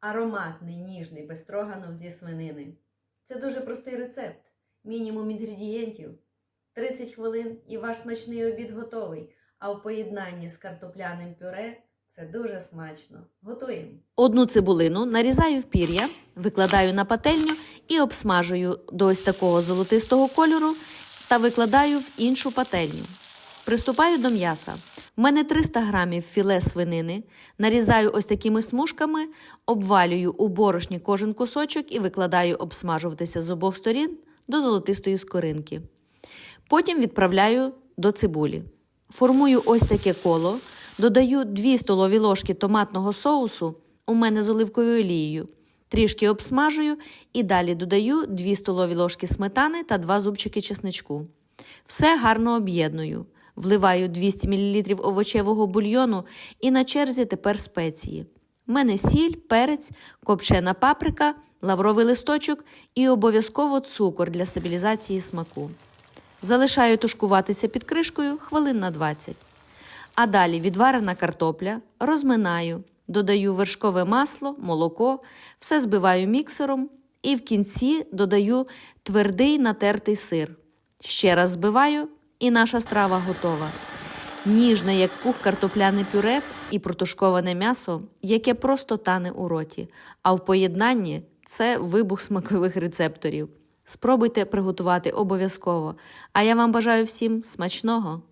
Ароматний, ніжний бестроганов зі свинини. Це дуже простий рецепт. Мінімум інгредієнтів. 30 хвилин і ваш смачний обід готовий. А в поєднанні з картопляним пюре це дуже смачно. Готуємо. Одну цибулину нарізаю в пір'я, викладаю на пательню і обсмажую до ось такого золотистого кольору та викладаю в іншу пательню. Приступаю до м'яса. У мене 300 грамів філе свинини. Нарізаю ось такими смужками, обвалюю у борошні кожен кусочок і викладаю обсмажуватися з обох сторін до золотистої скоринки. Потім відправляю до цибулі. Формую ось таке коло, додаю 2 столові ложки томатного соусу, у мене з оливковою олією. Трішки обсмажую і далі додаю 2 столові ложки сметани та 2 зубчики чесничку. Все гарно об'єдную. Вливаю 200 мл овочевого бульйону і на черзі тепер спеції. У мене сіль, перець, копчена паприка, лавровий листочок і обов'язково цукор для стабілізації смаку. Залишаю тушкуватися під кришкою хвилин на 20. А далі відварена картопля, розминаю, додаю вершкове масло, молоко, все збиваю міксером і в кінці додаю твердий натертий сир. Ще раз збиваю, і наша страва готова. Ніжне, як пух картопляне пюре і протушковане м'ясо, яке просто тане у роті. А в поєднанні це вибух смакових рецепторів. Спробуйте приготувати обов'язково. А я вам бажаю всім смачного!